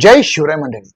जय शिवराय मंडळी.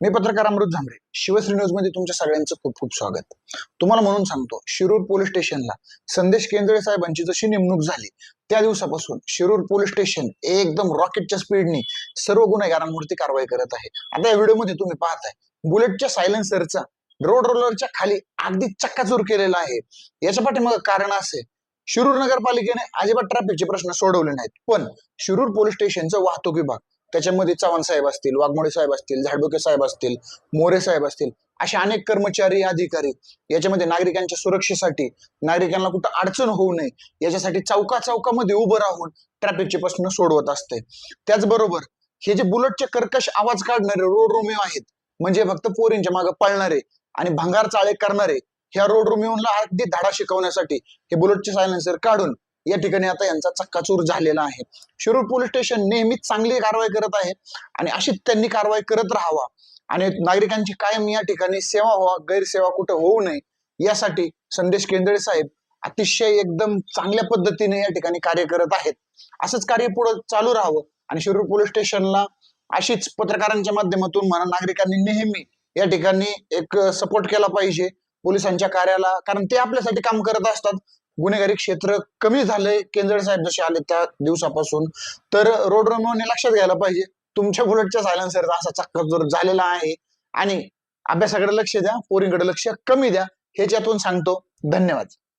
मी पत्रकार अमृत झांबरे शिवश्री न्यूजमध्ये तुमच्या सगळ्यांचं खूप खूप स्वागत. तुम्हाला म्हणून सांगतो शिरूर पोलीस स्टेशनला संदेश केंद्रे साहेबांची जशी नेमणूक झाली त्या दिवसापासून शिरूर पोलीस स्टेशन एकदम रॉकेटच्या स्पीडने सर्व गुन्हेगारांवरती कारवाई करत आहे. आता या व्हिडिओमध्ये तुम्ही पाहताय बुलेटच्या सायलेन्सरचा रोड रोलरच्या खाली अगदी चक्काचूर केलेला आहे. याच्या पाठीमागं कारण असे शिरूर नगरपालिकेने अजिबात ट्रॅफिकचे प्रश्न सोडवले नाहीत. पण शिरूर पोलीस स्टेशनचं वाहतूक विभाग त्याच्यामध्ये चव्हाण साहेब असतील वाघमोडे साहेब असतील झाडबुके साहेब असतील मोरे साहेब असतील असे अनेक कर्मचारी अधिकारी याच्यामध्ये नागरिकांच्या सुरक्षेसाठी नागरिकांना कुठं अडचण होऊ नये याच्यासाठी चौका चौकामध्ये उभं राहून ट्रॅफिकचे प्रश्न सोडवत असते. त्याचबरोबर हे जे बुलेटचे कर्कश आवाज काढणारे रोड रोमिओ आहेत म्हणजे फक्त पोरींच्या मागे पळणारे आणि भंगार चाळे करणारे ह्या रोड रोमिओला अगदी धडा शिकवण्यासाठी हे बुलेटचे सायलेन्सर काढून या ठिकाणी आता यांचा चक्काचूर झालेला आहे. शिरूर पोलीस स्टेशन नेहमीच चांगली कारवाई करत आहे आणि अशीच त्यांनी कारवाई करत राहावा. आणि नागरिकांची कायम या ठिकाणी सेवा व्हावा गैरसेवा कुठं होऊ नये यासाठी संदेश केंद्रे साहेब अतिशय एकदम चांगल्या पद्धतीने या ठिकाणी कार्य करत आहेत. असंच कार्य पुढे चालू राहावं आणि शिरूर पोलीस स्टेशनला अशीच पत्रकारांच्या माध्यमातून म्हणा नागरिकांनी नेहमी या ठिकाणी एक सपोर्ट केला पाहिजे पोलिसांच्या कार्याला कारण ते आपल्यासाठी काम करत असतात. गुन्हेगारी क्षेत्र कमी झालंय केंद्र साहेब जसे आले त्या दिवसापासून तर रोड रमवणे लक्षात घ्यायला पाहिजे. तुमच्या बुलेटच्या सायलेन्सरचा असा चक्काचूर झालेला आहे आणि अभ्यासाकडे लक्ष द्या पोरींकडे लक्ष कमी द्या ह्याच्यातून सांगतो. धन्यवाद.